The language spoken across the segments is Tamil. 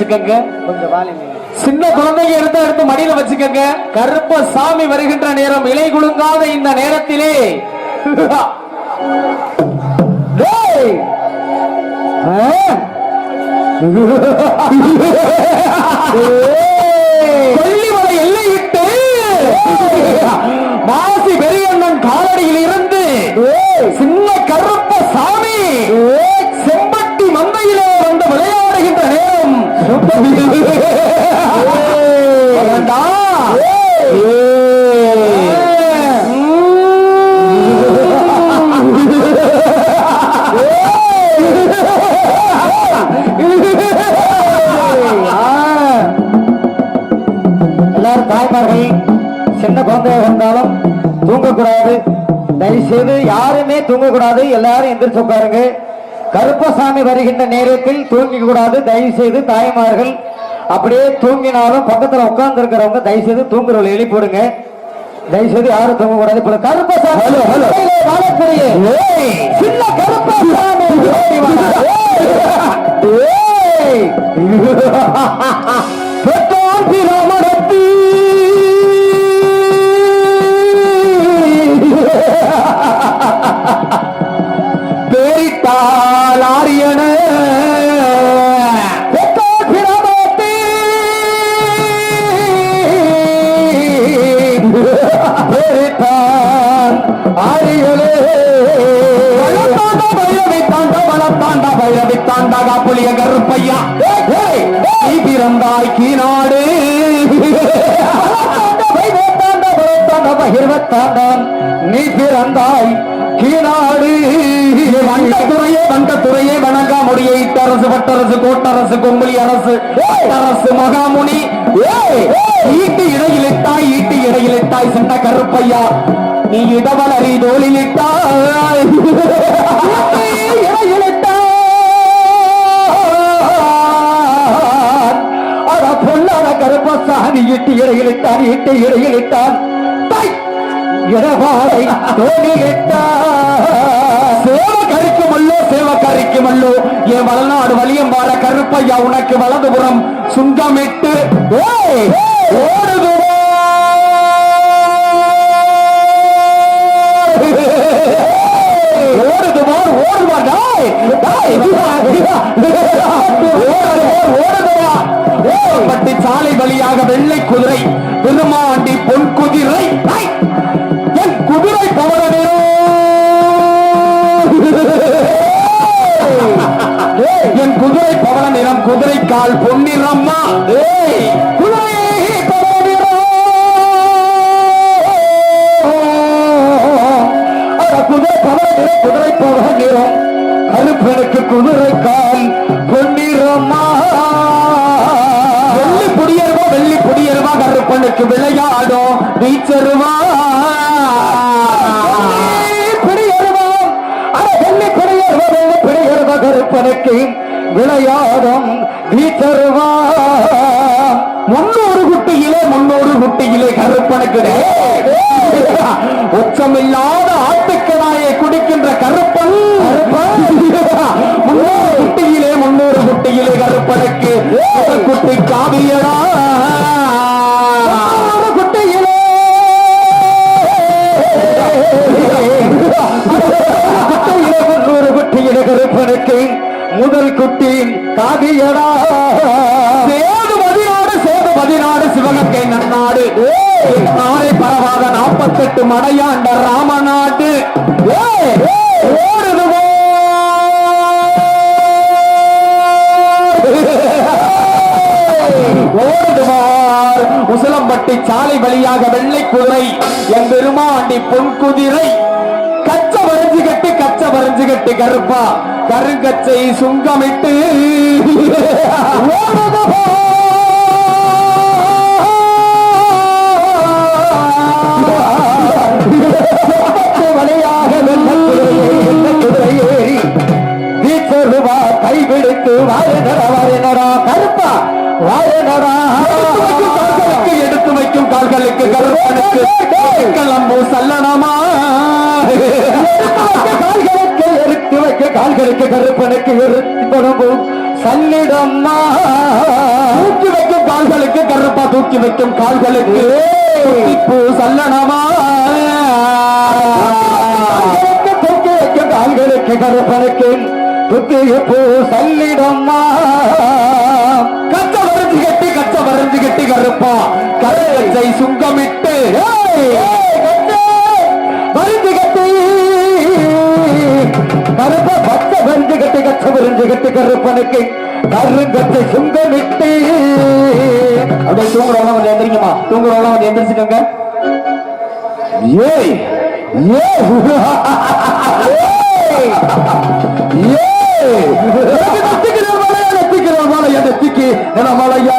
எந்திரிச்சுக்கங்க கொஞ்சம் வாலிங்க சின்ன குழந்தைங்க எடுத்து எடுத்து மடியில வச்சுக்கங்க. கருப்ப சாமி வருகின்ற நேரம் இலை குலுங்காத இந்த நேரத்திலே? கொல்லிமலை எல்லையிட்டு. தாய்மார்கள் சின்ன குழந்தையாக இருந்தாலும் தூங்கக்கூடாது. தயவு செய்து யாருமே தூங்கக்கூடாது. எல்லாரும் எந்திரிச்சு உட்காருங்க. கருப்பசாமி வருகின்ற நேரத்தில் தூங்கிக்க கூடாது தயவு செய்து தாய்மார்கள் அப்படியே தூங்கினாலும் பக்கத்துல உட்கார்ந்து இருக்கிறவங்க தயவு செய்து தூங்குறவங்களை எழுப்பிடுங்க தயவு செய்து யாரும் தூங்கக்கூடாது. இப்ப கருப்பசாமி வாழக்கூடிய சின்ன கருப்பசாமி! பெற்றோர் பிரமணத்தி Yeah. அரசு கோட்டரசு கொம்புலி அரசு அரசு மகாமுனி. ஏய், ஈட்டு இடையிலிட்டாய் ஈட்டு இடையிலிட்டாய் சென்ற கருப்பையா. நீ இடவலரி தோளிலிட்டாய். கருப்பசாமி இட்டு இடையிலிட்டான் இட்டு இடையிலிட்டான். இடவாடை தோணிலிட்டான் சேவ கரிக்குமல்லோ. என் வளநாடு வலியம்பால கருப்பையா உனக்கு வலதுபுறம் சுங்கமிட்டு ஓடுதோ. கருப்பனுக்கு குதிரை கால் பொன்னிறம்மா வெள்ளி புடியருமா வெள்ளி புடியருமா கருப்பனுக்கு விளையாடும் வீச்சருவா கருப்பனுக்கு விளையாடும் வீச்சருவான் முன்னூறு குட்டியிலே முன்னூறு குட்டியிலே கருப்பனுக்கு உச்சமில்லாத ஆட்டுக்கடாயை குடிக்கின்ற கருப்பன் கருப்பன். குட்டியிலே கருப்பனுக்கு ஒரு குட்டி காவியடா கச்ச வரைஞ்சு கட்டி கருப்பா கருங்கச்சை சுங்கமிட்டு. வழியாக வெள்ள குதிரையே வெள்ள குதிரை ஏறி வீச்சருவா கைவிடுத்து வாயனடா வாயனடா கருப்பா வாயனடா. எடுத்து வைக்கும் கால்களுக்கு எடுத்து வைக்கும் கால்களுக்கு கருப்பனுக்கு கிளம்பு சல்லனமா கால்களுக்கு கருப்பனுக்கு பரம்பும் சல்லிடம்மா தூக்கி வைக்கும் கால்களுக்கு கருப்பா தூக்கி வைக்கும் கால்களுக்கு. பூ சல்லனமா. தூக்கி வைக்கும் கால்களுக்கு கருப்பனுக்கு துத்தி பூ சல்லிடம்மா கச்ச வரைஞ்சு கட்டி கச்ச வரைஞ்சு கட்டி கருப்பா. கருங்கச்சை சுங்கமிட்டு. கருப்ப பத்த வரிஞ்சு கட்டி கச்ச வரிஞ்சு கட்டி கருப்பனுக்கு கருங்கத்தை சுங்கமிட்டு அப்படியே தூங்குறவங்க கொஞ்சம் எந்திரிங்கம்மா. தூங்குறவங்க கொஞ்சம் எந்திரிச்சுக்கோங்க. ஏய் நேரம் ஒரு மலையா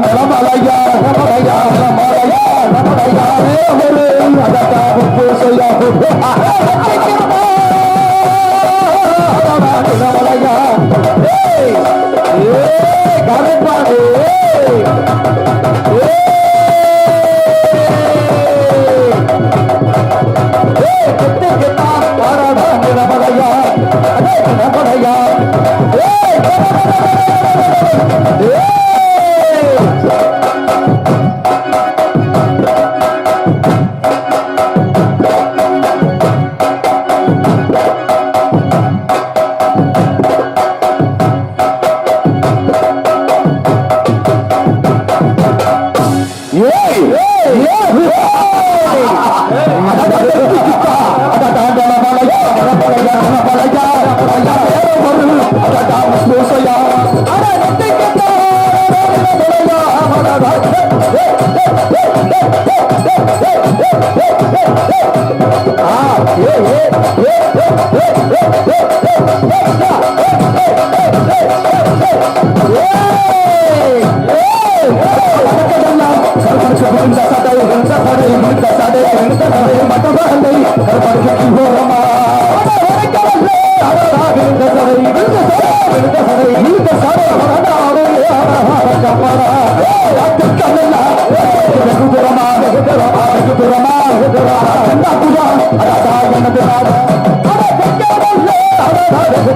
கருப்படக்கு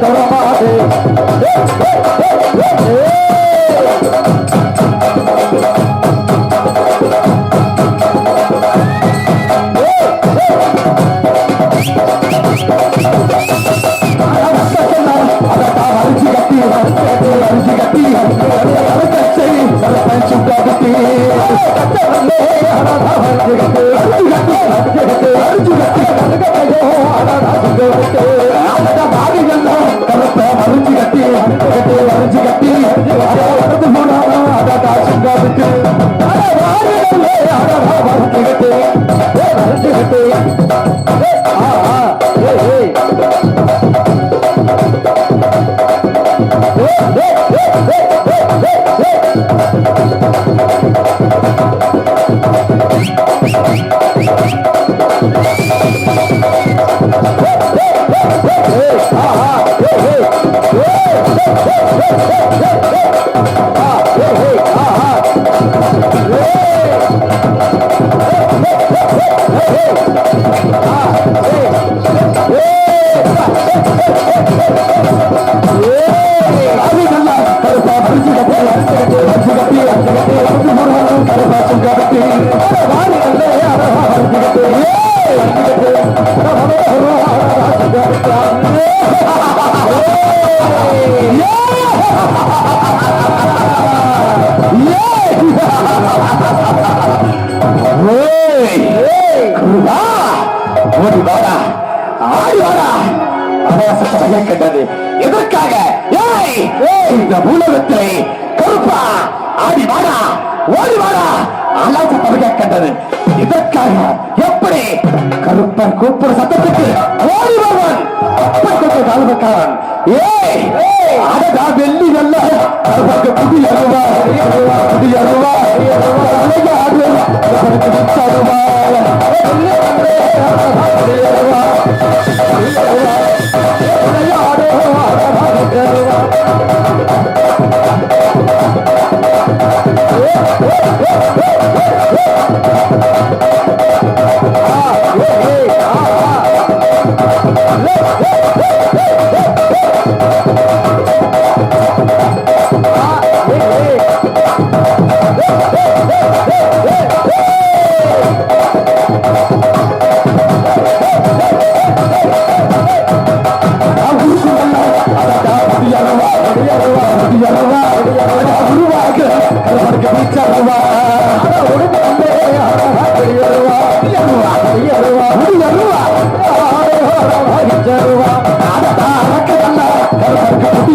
ধরা মারে ஓடி வாடா ஆடி வாடா அவசரமாக கேட்டது எதற்காக? ஏய் இந்த உலகத்தை கருப்பா? ஆடி வாடா ஓடி வாடா அழகு சத்தமாக கேட்டது இதற்காக எப்படி எப்படி கருப்பன் கூப்பிட சத்தத்துக்கு ஓடி வருவன் அப்பத்துக்கு கால்பக்காரன் ஏய் அடடா வெள்ளி வெல்ல கருப்பனுக்கு புதி அருவா புதி அருவா விளையாடு கருப்பனுக்கு மிச்ச அருவா. Thank you.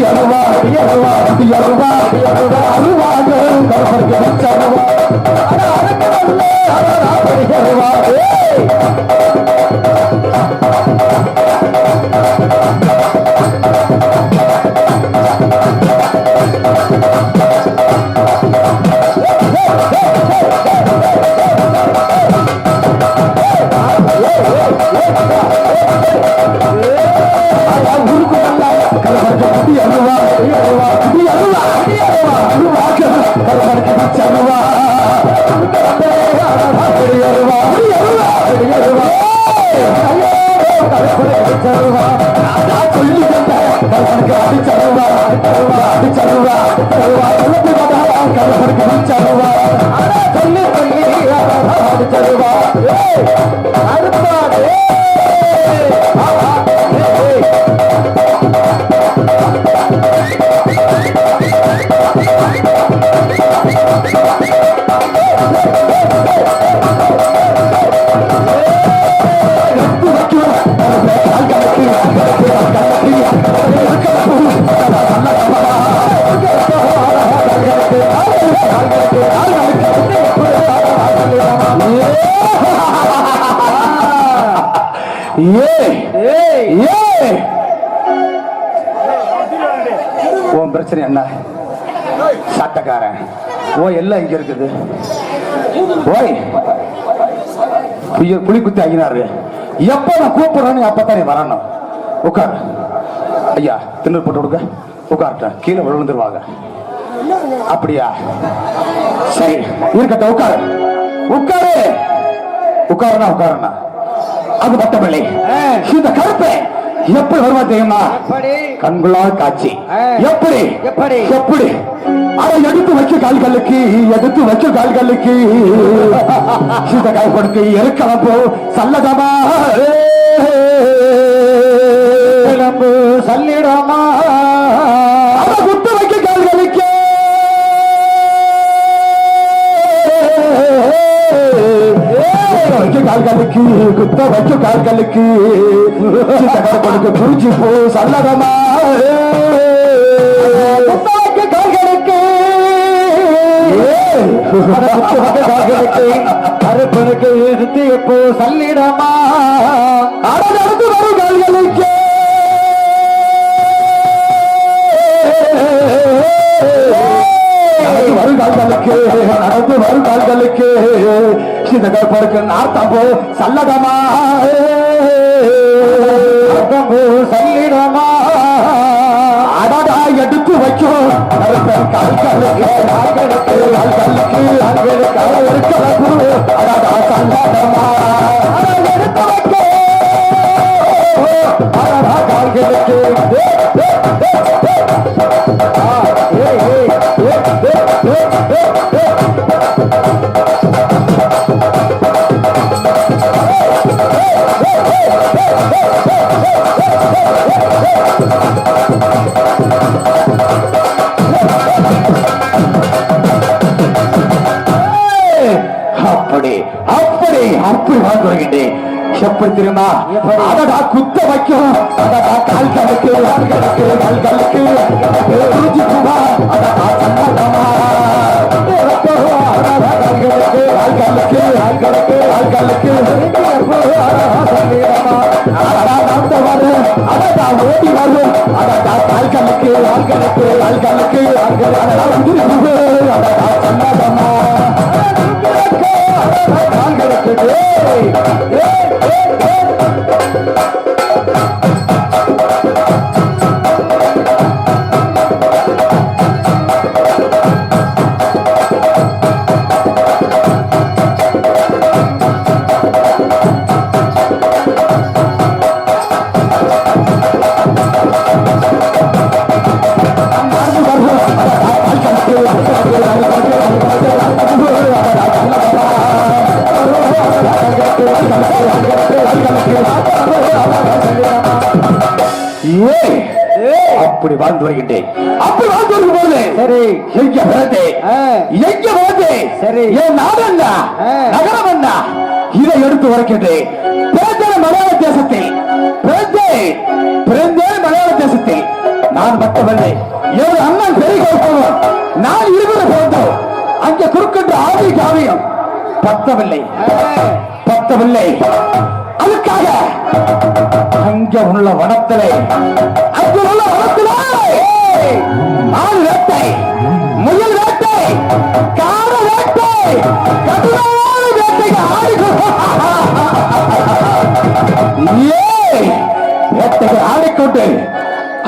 यरुवा यरुवा Yeah. Hey! ஏய் ஏய் உன் பிரச்சனை என்ன? சட்டக்காரன். ஓ எல்லாம் இங்க இருக்குது. ஓய். புய- புலி குத்தி ஆகினாரு எப்ப நான் கூப்பிடுறேன்னு அப்பதான் நீ வரணும். உட்கார். ஐயா திண்ணூர் போட்டு கொடுக்க உட்கார்ட்டேன் கீழே விழுந்துருவாங்க. அப்படியா? சரி. இருக்கட்டும் உட்காரு. உட்காரு. உட்காருனா உட்காருனா அது மட்டுமில்லை இந்த கருப்பை எப்படி வருவா தெரியுமா? கண்களால் காட்சி. எப்படி? எப்படி? எப்படி? அதை எடுத்து வச்ச கால்களுக்கு எடுத்து வச்ச கால்களுக்கு. இந்த கைப்படுக்கு இருக்கலப்போ சல்லதமா சல்லிடமா. கார்களுக்கு குத்த வச்சு கார்களுக்கு இந்த கைப்படுக்கு புரிஞ்சு போ சல்லகமா குத்த வைக்க கால்களுக்கு. கருப்பனுக்கு எடுத்து எப்போ சல்லிடமா. நடந்து வரும் கால்களுக்கு. நடந்து வரும் கால்களுக்கு நடந்து வரும் கால்களுக்கு இந்த கற்பருக்கு நார்த்தம்போ சல்லதமா சல்லிடமா. அடடா எடுத்து வைக்கும் கருப்பன் கால்களுக்கு கால்களுக்கு கால்களுக்கு கால்களுக்கு அடடா எடுத்து வைக்கும் அடடா கால்களுக்கு. அப்படி அப்படி அப்படி வாழ்ந்துருகின்றேன் எப்படி எப்படி? அதடா குத்த வைக்கும் அதடா கால்களுக்கு கால்களுக்கு கால்களுக்கு புரிஞ்சு போவா அதடா சங்கடமா கால்களுக்கு கால்களுக்கு கால்களுக்கு கால்களுக்கு அடடா, நாத்த வரும். அடடா, ஓடி வரும். அடடா, ஆள்களுக்கு, ஆள்களுக்கு, ஆள்களுக்கு, ஆள்கள். அடடா, உதிரி புகு. அடடா, சன்னதமா. ஆள்களுக்கு, அடடா, ஆள்களுக்கு. ஏய், எங்க பிறந்தே. எங்க பிறந்தே சரி. என் நாடு என்ன ஆ. நகரம் என்ன இதை எடுத்து உரைக்கின்றேன் பிறந்தேன் மலையாள தேசத்தில் பிறந்தேன் பிறந்தேன் மலையாள தேசத்தில் நான் மட்டுமல்ல எனது அண்ணன் பெரிய கௌதமன் நான் இருவரை பிறந்தோம் அங்கே குறுக்கின்ற ஆதி காவியம் பத்தவில்லை பத்தவில்லை அதுக்காக அங்க உள்ள வனத்திலே அங்க உள்ள வனத்திலே ஆள் வேட்டை ஆடிக்கொண்டு ஏய் வேட்டைகள்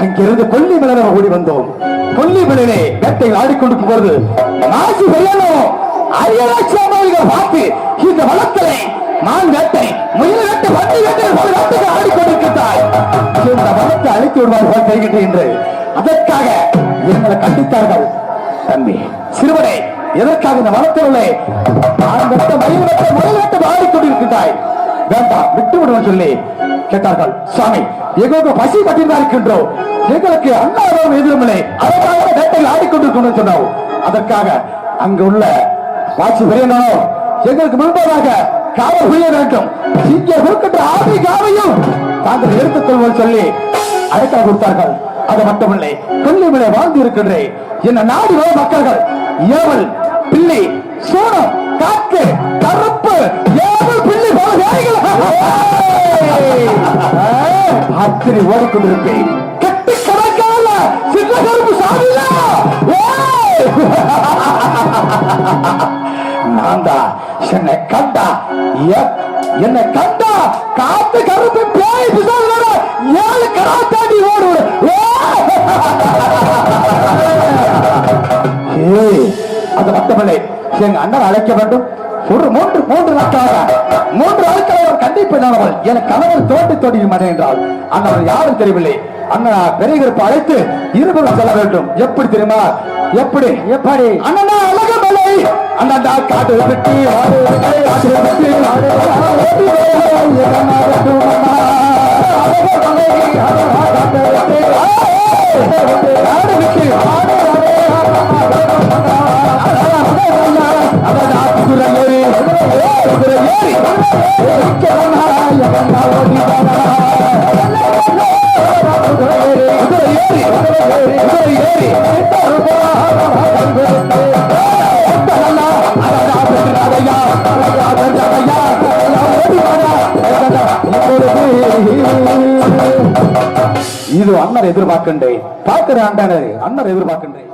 அங்கிருந்து கொல்லிமலை ஓடி வந்தோம். கொல்லிமலையிலே வேட்டைகள் ஆடிக்கொண்டிருக்கும் பொழுது மாசி வெள்ளனும் அரியலட்சமாவிகள் பார்த்து இந்த வளத்திலே மான் வேட்டை முயல் வேட்டை வண்டி வேட்டை பல வேட்டைகள் ஆடிக்கொண்டிருக்கிறாய். இந்த வளத்தை அழித்து விடுவார் போல் தெரிகின்ற என்று. அதற்காக எங்களை கண்டித்தார்கள். தம்பி சிறுவனே எதற்காக இந்த வளத்தில் உள்ள? மான் வெட்ட மயில் வேண்டாம் விட்டு விடுவோம் சொல்லி கேட்டார்கள். சுவாமி எங்களுக்கு பசி பட்டினா இருக்கின்றோம் எங்களுக்கு அண்ணாவும் எதிர்மலை அதற்காக வேட்டையில் ஆடிக்கொண்டிருக்கணும் சொன்னோம் அதற்காக அங்கு உள்ள வாட்சி பெரியனோ எங்களுக்கு முன்பதாக காவல் புரிய வேண்டும். இங்கே இருக்கின்ற ஆதி காவையும் தாங்கள் எடுத்துக் கொள்வோம் சொல்லி அழைக்க கொடுத்தார்கள். அது மட்டுமில்லை கொல்லிமலை வாழ்ந்து இருக்கின்றேன் என்ன நாடு மக்கள்கள் ஏவல் பிள்ளை சோனம் காக்கு கருப்பு ஏவல் பிள்ளை போல அத்திரி ஓடிக்கொண்டிருப்பேன் கட்டி கணக்கால சின்ன கருப்பு சாமியா நான் தான் என்னை கண்டா என்னை கண்டா காத்து கருப்பு பேய் ஏழு கராத்தாண்டி ஓடுவோம் அது மட்டுமில்லை எங்க அண்ணன் அழைக்க வேண்டும். ஒரு மூன்று மூன்று நாட்களாக மூன்று நாட்கள் அவர் கண்டிப்பானவள் என் கணவர் தோண்டி தோண்டி மனை என்றால் அண்ணன் யாரும் தெரியவில்லை. அண்ணா பெரிய கருப்பு அழைத்து இருவரும் செல்ல வேண்டும். எப்படி தெரியுமா? எப்படி? எப்படி? அண்ணா அழக மலை. அண்ணா காட்டு வெட்டி ஆடு வெட்டி, ஆடு இது அண்ணர் எதிர்பார்க்கின்றேன். பார்க்கிற ஆண்டானே அண்ணர் எதிர்பார்க்கின்றேன்.